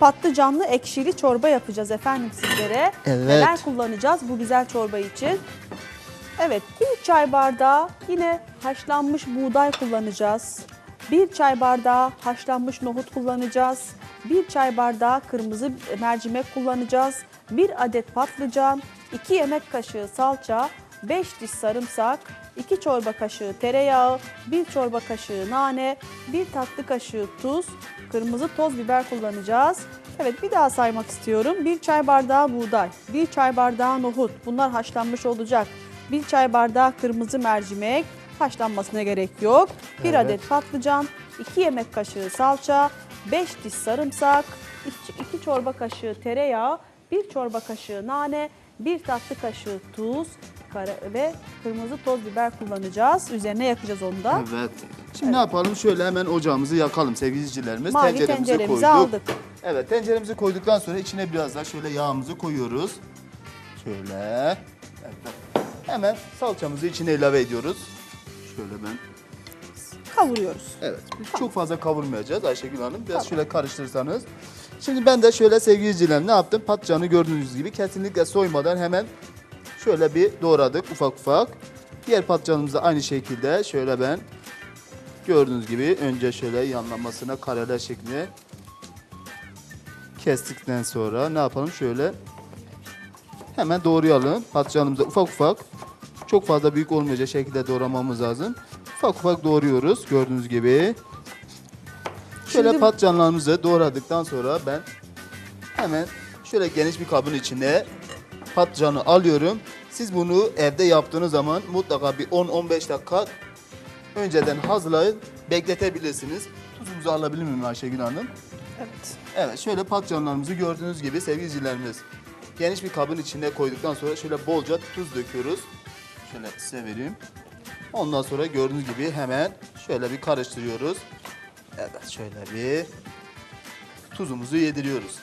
Patlıcanlı ekşili çorba yapacağız efendim sizlere. Evet. Neler kullanacağız bu güzel çorba için? Evet, bir çay bardağı yine haşlanmış buğday kullanacağız. Bir çay bardağı haşlanmış nohut kullanacağız. Bir çay bardağı kırmızı mercimek kullanacağız. Bir adet patlıcan, 2 yemek kaşığı salça, 5 diş sarımsak, 2 çorba kaşığı tereyağı, 1 çorba kaşığı nane, 1 tatlı kaşığı tuz, kırmızı toz biber kullanacağız. Evet bir daha saymak istiyorum. 1 çay bardağı buğday, 1 çay bardağı nohut. Bunlar haşlanmış olacak. 1 çay bardağı kırmızı mercimek, haşlanmasına gerek yok. 1 Evet. adet patlıcan, 2 yemek kaşığı salça, 5 diş sarımsak, 2 çorba kaşığı tereyağı, 1 çorba kaşığı nane, 1 tatlı kaşığı tuz kara ve kırmızı toz biber kullanacağız. Üzerine yakacağız onu da. Evet. Şimdi ne yapalım? Şöyle hemen ocağımızı yakalım sevgili izleyicilerimiz. Mavi Tenceremizi tenceremizi koyduk. aldık. Evet tenceremizi koyduktan sonra içine biraz daha şöyle yağımızı koyuyoruz. Şöyle. Evet. Hemen salçamızı içine ilave ediyoruz. Şöyle ben. Kavuruyoruz. Evet. biz Çok fazla kavurmayacağız Ayşegül Hanım. Biraz şöyle karıştırırsanız. Şimdi ben de şöyle sevgili izleyicilerim ne yaptım? Patlıcanı gördüğünüz gibi kesinlikle soymadan hemen şöyle bir doğradık ufak ufak. Diğer patlıcanımızı aynı şekilde şöyle ben gördüğünüz gibi önce şöyle yanlamasına kareler şeklinde kestikten sonra ne yapalım? Şöyle hemen doğrayalım. Patlıcanımızı ufak ufak çok fazla büyük olmayacak şekilde doğramamız lazım. Ufak ufak doğruyoruz gördüğünüz gibi. Şöyle Şimdi- patlıcanlarımızı doğradıktan sonra ben hemen şöyle geniş bir kabın içine patlıcanı alıyorum. Siz bunu evde yaptığınız zaman mutlaka bir 10-15 dakika önceden hazırlayıp bekletebilirsiniz. Tuzumuzu alabilir miyim Ayşegül Hanım? Evet. Evet şöyle patlıcanlarımızı gördüğünüz gibi sevgili izleyicilerimiz geniş bir kabın içine koyduktan sonra şöyle bolca tuz döküyoruz. Şöyle size vereyim. Ondan sonra gördüğünüz gibi hemen şöyle bir karıştırıyoruz. Evet şöyle bir tuzumuzu yediriyoruz.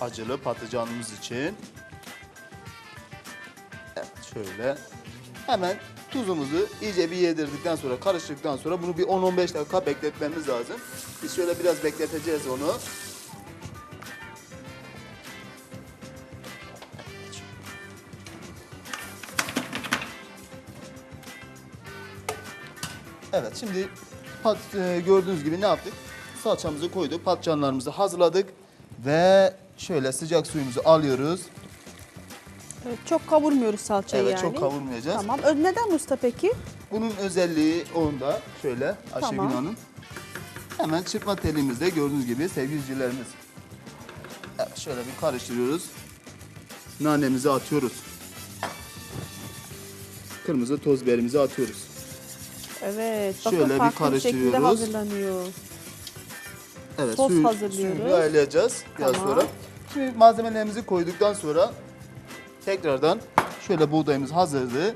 Acılı patlıcanımız için. Evet şöyle hemen tuzumuzu iyice bir yedirdikten sonra karıştırdıktan sonra bunu bir 10-15 dakika bekletmemiz lazım. Biz şöyle biraz bekleteceğiz onu. Evet şimdi pat, e, gördüğünüz gibi ne yaptık? Salçamızı koyduk, patlıcanlarımızı hazırladık ve şöyle sıcak suyumuzu alıyoruz. Evet, çok kavurmuyoruz salçayı Evet yani. çok kavurmayacağız. Tamam. Neden usta peki? Bunun özelliği onda şöyle Ayşegül Tamam. Hanım. Hemen çırpma telimizde gördüğünüz gibi sevgili izleyicilerimiz. Evet şöyle bir karıştırıyoruz. Nanemizi atıyoruz. Kırmızı toz biberimizi atıyoruz. Evet. Bakın Şöyle bir karıştırıyoruz. hazırlanıyor. Evet Sos suyu, hazırlıyoruz. suyunu ayarlayacağız biraz Tamam. sonra. Şimdi malzemelerimizi koyduktan sonra tekrardan şöyle buğdayımız hazırdı.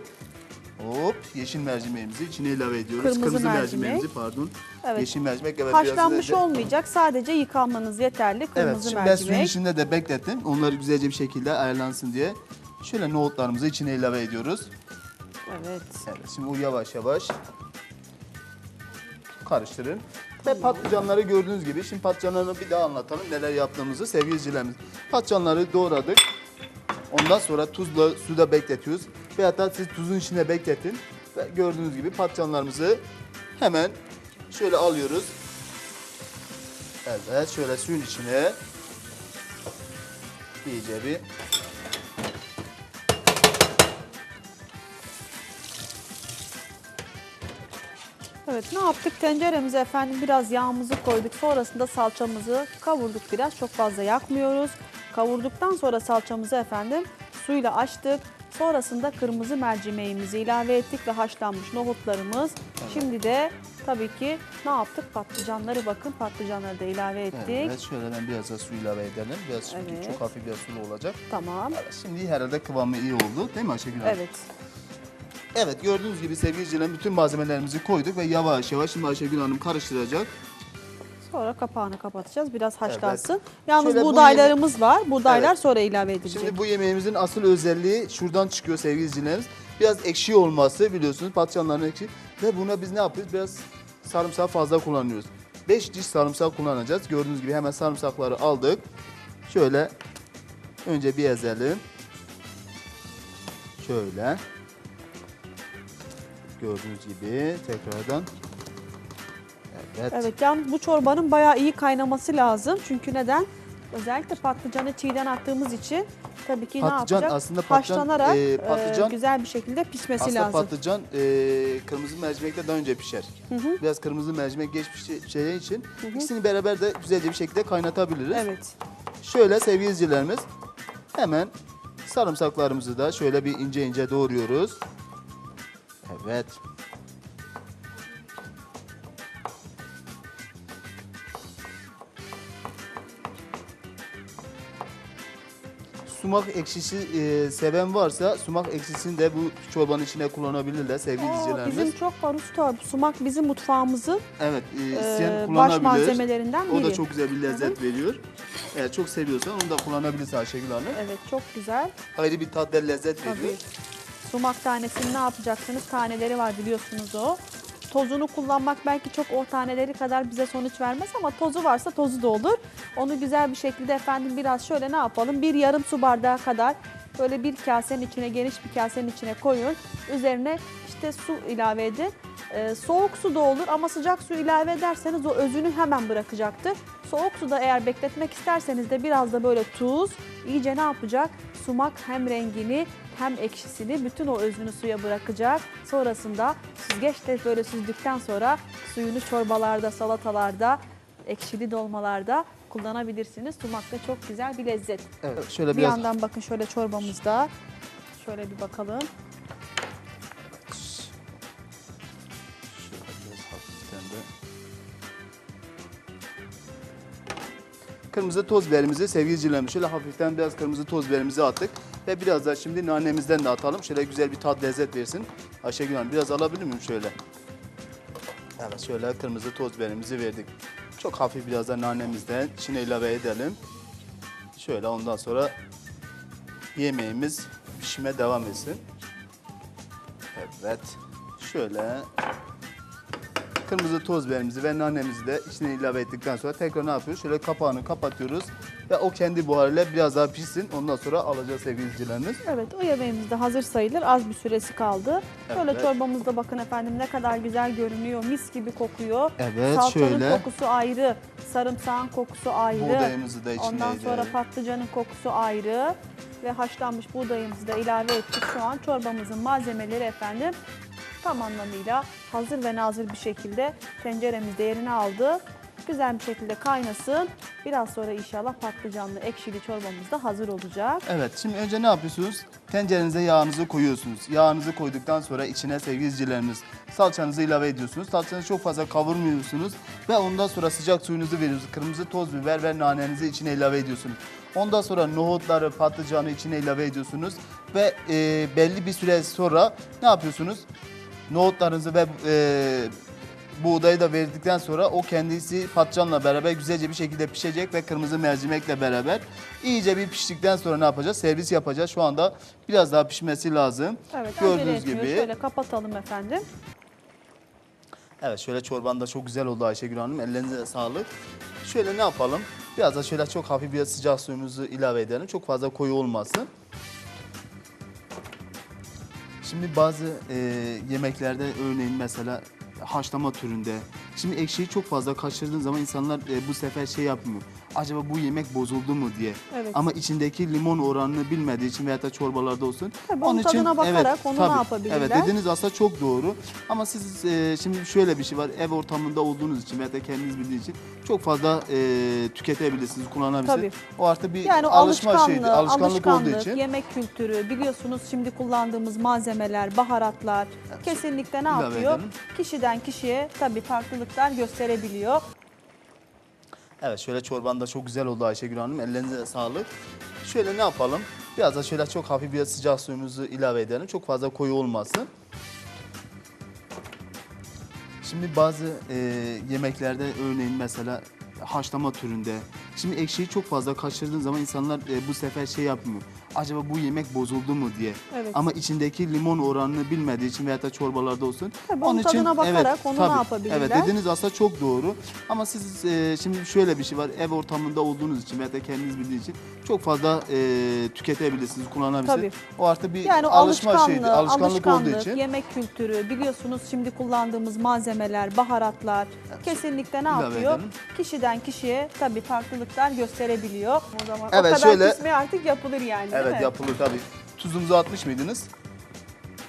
Hop yeşil mercimeğimizi içine ilave ediyoruz. Kırmızı mercimek. mercimeğimizi pardon. Evet. Yeşil mercimek evet Haşlanmış biraz olmayacak. Sadece yıkanmanız yeterli. Evet Kırmızı şimdi ben suyun mercimek. içinde de beklettim. Onları güzelce bir şekilde ayarlansın diye. Şöyle nohutlarımızı içine ilave ediyoruz. Evet. Evet şimdi bu yavaş yavaş karıştırın. Ve patlıcanları gördüğünüz gibi şimdi patlıcanları bir daha anlatalım neler yaptığımızı sevgili izleyicilerimiz. Patlıcanları doğradık. Ondan sonra tuzla suda bekletiyoruz. Veyahut da siz tuzun içine bekletin. Ve gördüğünüz gibi patlıcanlarımızı hemen şöyle alıyoruz. Evet şöyle suyun içine iyice bir Evet ne yaptık? Tenceremize efendim biraz yağımızı koyduk. Sonrasında salçamızı kavurduk biraz. Çok fazla yakmıyoruz. Kavurduktan sonra salçamızı efendim suyla açtık. Sonrasında kırmızı mercimeğimizi ilave ettik ve haşlanmış nohutlarımız. Şimdi de tabii ki ne yaptık? Patlıcanları bakın patlıcanları da ilave ettik. Evet şöyle ben biraz da su ilave edelim. Biraz çünkü Evet. çok hafif bir sulu olacak. Tamam. Evet, şimdi herhalde kıvamı iyi oldu değil mi Ayşegül Hanım? Evet. Evet gördüğünüz gibi sevgili izleyicilerim bütün malzemelerimizi koyduk ve yavaş yavaş şimdi Ayşegül Hanım karıştıracak. Sonra kapağını kapatacağız. Biraz haşlansın. Yalnız Şöyle bu buğdaylarımız var. Buğdaylar Evet. sonra ilave edilecek. Şimdi bu yemeğimizin asıl özelliği şuradan çıkıyor sevgili izleyicilerimiz. Biraz ekşi olması biliyorsunuz patlıcanların ekşi. Ve buna biz ne yapıyoruz? Biraz sarımsağı fazla kullanıyoruz. 5 diş sarımsak kullanacağız. Gördüğünüz gibi hemen sarımsakları aldık. Şöyle önce bir ezelim. Şöyle. Gördüğünüz gibi tekrardan. Evet. Evet yalnız bu çorbanın bayağı iyi kaynaması lazım. Çünkü neden? Özellikle patlıcanı çiğden attığımız için tabii ki Patlıcan ne yapacak? aslında patlıcan, Haşlanarak e, e, patlıcan- güzel bir şekilde pişmesi Aslında lazım. patlıcan e, kırmızı mercimekle daha önce pişer. Biraz kırmızı mercimek geç pişe- pişeceği için ikisini beraber de güzelce bir şekilde kaynatabiliriz. Evet. Şöyle sevgili izleyicilerimiz hemen sarımsaklarımızı da şöyle bir ince ince doğruyoruz. Evet. Sumak ekşisi e, seven varsa sumak ekşisini de bu çorbanın içine kullanabilirler sevgili Aa, izleyicilerimiz. bizim çok var usta. Sumak bizim mutfağımızın Evet, e, isteyen e, baş malzemelerinden biri. O da çok güzel bir lezzet veriyor. Eğer çok seviyorsan onu da kullanabilirsin Ayşegül Hanım. Evet çok güzel. Ayrı bir tat ve lezzet veriyor. Sumak tanesini ne yapacaksınız? Taneleri var biliyorsunuz o. Tozunu kullanmak belki çok o taneleri kadar bize sonuç vermez ama tozu varsa tozu da olur. Onu güzel bir şekilde efendim biraz şöyle ne yapalım? Bir yarım su bardağı kadar böyle bir kasenin içine geniş bir kasenin içine koyun. Üzerine işte su ilave edin. Ee, soğuk su da olur ama sıcak su ilave ederseniz o özünü hemen bırakacaktır. Soğuk suda eğer bekletmek isterseniz de biraz da böyle tuz iyice ne yapacak? Sumak hem rengini hem ekşisini bütün o özünü suya bırakacak. Sonrasında süzgeçle böyle süzdükten sonra suyunu çorbalarda, salatalarda, ekşili dolmalarda kullanabilirsiniz. Sumak da çok güzel bir lezzet. Evet, şöyle Bir biraz yandan bakın şöyle çorbamızda. Şöyle bir bakalım. Kırmızı toz biberimizi sevgili şöyle hafiften biraz kırmızı toz biberimizi attık. Ve biraz da şimdi nanemizden de atalım. Şöyle güzel bir tat lezzet versin. Ayşegül Hanım biraz alabilir miyim şöyle? Evet şöyle kırmızı toz biberimizi verdik. Çok hafif biraz da nanemizden içine ilave edelim. Şöyle ondan sonra yemeğimiz pişime devam etsin. Evet. Şöyle kırmızı toz biberimizi ve nanemizi de içine ilave ettikten sonra tekrar ne yapıyoruz? Şöyle kapağını kapatıyoruz ve o kendi buharıyla biraz daha pişsin. Ondan sonra alacağız sevgili izleyicilerimiz. Evet o yemeğimiz de hazır sayılır. Az bir süresi kaldı. Şöyle Evet. çorbamızda bakın efendim ne kadar güzel görünüyor. Mis gibi kokuyor. Evet, Salçanın şöyle. kokusu ayrı. Sarımsağın kokusu ayrı. Buğdayımızı da içine Ondan sonra edelim. patlıcanın kokusu ayrı. Ve haşlanmış buğdayımızı da ilave ettik. Şu an çorbamızın malzemeleri efendim tam anlamıyla hazır ve nazır bir şekilde tenceremizde yerini aldı. Güzel bir şekilde kaynasın. Biraz sonra inşallah patlıcanlı ekşili çorbamız da hazır olacak. Evet şimdi önce ne yapıyorsunuz? Tencerenize yağınızı koyuyorsunuz. Yağınızı koyduktan sonra içine sevgili salçanızı ilave ediyorsunuz. Salçanızı çok fazla kavurmuyorsunuz ve ondan sonra sıcak suyunuzu veriyorsunuz. Kırmızı toz biber ve nanenizi içine ilave ediyorsunuz. Ondan sonra nohutları, patlıcanı içine ilave ediyorsunuz ve e, belli bir süre sonra ne yapıyorsunuz? Nohutlarınızı ve e, buğdayı da verdikten sonra o kendisi patlıcanla beraber güzelce bir şekilde pişecek ve kırmızı mercimekle beraber iyice bir piştikten sonra ne yapacağız? Servis yapacağız. Şu anda biraz daha pişmesi lazım. Evet, acele Gördüğünüz gibi. Şöyle kapatalım efendim. Evet şöyle çorban da çok güzel oldu Ayşegül Hanım. Ellerinize sağlık. Şöyle ne yapalım? Biraz da şöyle çok hafif bir sıcak suyumuzu ilave edelim. Çok fazla koyu olmasın. Şimdi bazı e, yemeklerde örneğin mesela haşlama türünde. Şimdi ekşiyi çok fazla kaçırdığın zaman insanlar e, bu sefer şey yapmıyor. Acaba bu yemek bozuldu mu diye. Evet. Ama içindeki limon oranını bilmediği için veyahut da çorbalarda olsun. Tabii onun tadına bakarak onu ne yapabilirler? Evet dediğiniz aslında çok doğru. Ama siz e, şimdi şöyle bir şey var. Ev ortamında olduğunuz için veyahut da kendiniz bildiğiniz için çok fazla e, tüketebilirsiniz, kullanabilirsiniz. Tabii. O artık bir Yani alışma alışkanlığı, şeydi, alışkanlık alışkanlık, olduğu için. yemek kültürü, biliyorsunuz şimdi kullandığımız malzemeler, baharatlar kesinlikle ne ilave yapıyor? edelim. Kişiden kişiye tabii farklılıklar gösterebiliyor. Evet şöyle çorban da çok güzel oldu Ayşegül Hanım. Ellerinize sağlık. Şöyle ne yapalım? Biraz da şöyle çok hafif bir sıcak suyumuzu ilave edelim. Çok fazla koyu olmasın. Şimdi bazı e, yemeklerde örneğin mesela haşlama türünde. Şimdi ekşiyi çok fazla kaçırdığın zaman insanlar e, bu sefer şey yapmıyor. Acaba bu yemek bozuldu mu diye. Evet. Ama içindeki limon oranını bilmediği için veya da çorbalarda olsun. Tabii onun tadına bakarak onu ne yapabilirler? Evet dediğiniz aslında çok doğru. Ama siz e, şimdi şöyle bir şey var. Ev ortamında olduğunuz için veya da kendiniz bildiğiniz için çok fazla e, tüketebilirsiniz, kullanabilirsiniz. Tabii. O artık bir Yani alışma alışkanlığı, şeydi, alışkanlık, alışkanlık, olduğu için. yemek kültürü, biliyorsunuz şimdi kullandığımız malzemeler, baharatlar kesinlikle ne ilave yapıyor? edelim. Kişiden kişiye tabii farklılıklar gösterebiliyor. O zaman o Evet, kadar şöyle- artık yapılır yani değil Evet mi? yapılır tabii. Tuzumuzu atmış mıydınız?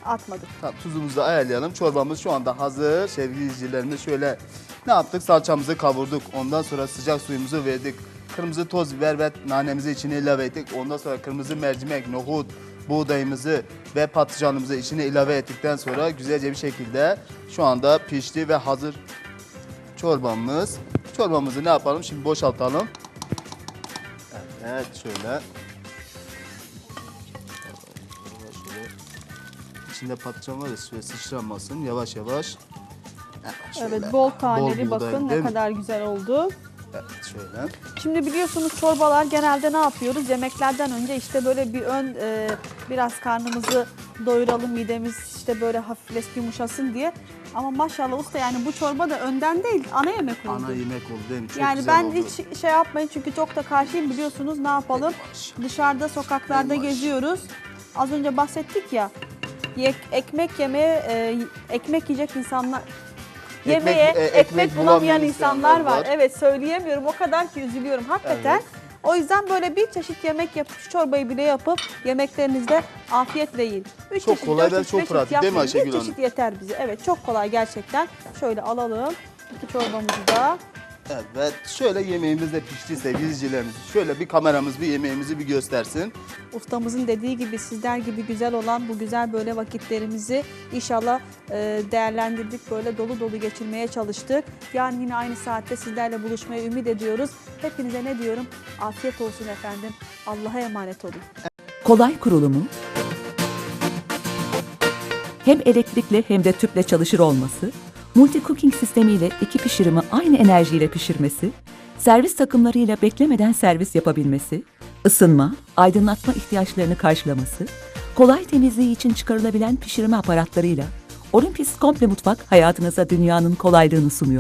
Atmadık. Tamam, tuzumuzu ayarlayalım. Çorbamız şu anda hazır. Sevgili izleyicilerimiz şöyle ne yaptık? Salçamızı kavurduk. Ondan sonra sıcak suyumuzu verdik. Kırmızı toz biber ve nanemizi içine ilave ettik. Ondan sonra kırmızı mercimek, nohut, buğdayımızı ve patlıcanımızı içine ilave ettikten sonra güzelce bir şekilde şu anda pişti ve hazır çorbamız. Çorbamızı ne yapalım? Şimdi boşaltalım. Evet. Şöyle İçinde patlıcan var ya şöyle sıçramasın yavaş yavaş. Evet, şöyle. Evet bol taneli Bol buğday, bakın değil ne mi? kadar güzel oldu. Evet şöyle. Şimdi biliyorsunuz çorbalar genelde ne yapıyoruz? Yemeklerden önce işte böyle bir ön e, biraz karnımızı doyuralım midemiz işte böyle hafiflesin yumuşasın diye. Ama maşallah usta yani bu çorba da önden değil ana yemek oldu. Ana yemek oldu değil mi? Çok yani güzel ben oldu. hiç şey yapmayın çünkü çok da karşıyım biliyorsunuz ne yapalım? Dışarıda sokaklarda geziyoruz. Az önce bahsettik ya ekmek yemeye e, ekmek yiyecek insanlar yemeğe e, ekmek, ekmek bulamayan insanlar insanlar var. var. Evet söyleyemiyorum o kadar ki üzülüyorum hakikaten. Evet. O yüzden böyle bir çeşit yemek yapıp şu çorbayı bile yapıp yemeklerinizde afiyetle yiyin. Üç Çok çeşit, kolay ve çok pratik değil mi. Ayşegül Bir Hanım? çeşit yeter bize. Evet çok kolay gerçekten. Şöyle alalım. İki çorbamızı da. Evet şöyle yemeğimiz de pişti sevgili izleyicilerimiz. Şöyle bir kameramız bir yemeğimizi bir göstersin. Ustamızın dediği gibi sizler gibi güzel olan bu güzel böyle vakitlerimizi inşallah e, değerlendirdik. Böyle dolu dolu geçirmeye çalıştık. Yarın yine aynı saatte sizlerle buluşmayı ümit ediyoruz. Hepinize ne diyorum? Afiyet olsun efendim. Allah'a emanet olun. kolay kurulumu, hem elektrikli hem de tüple çalışır olması, multi cooking sistemiyle iki pişirimi aynı enerjiyle pişirmesi, servis takımlarıyla beklemeden servis yapabilmesi, ısınma, aydınlatma ihtiyaçlarını karşılaması, kolay temizliği için çıkarılabilen pişirme aparatlarıyla Olympus Komple Mutfak hayatınıza dünyanın kolaylığını sunuyor.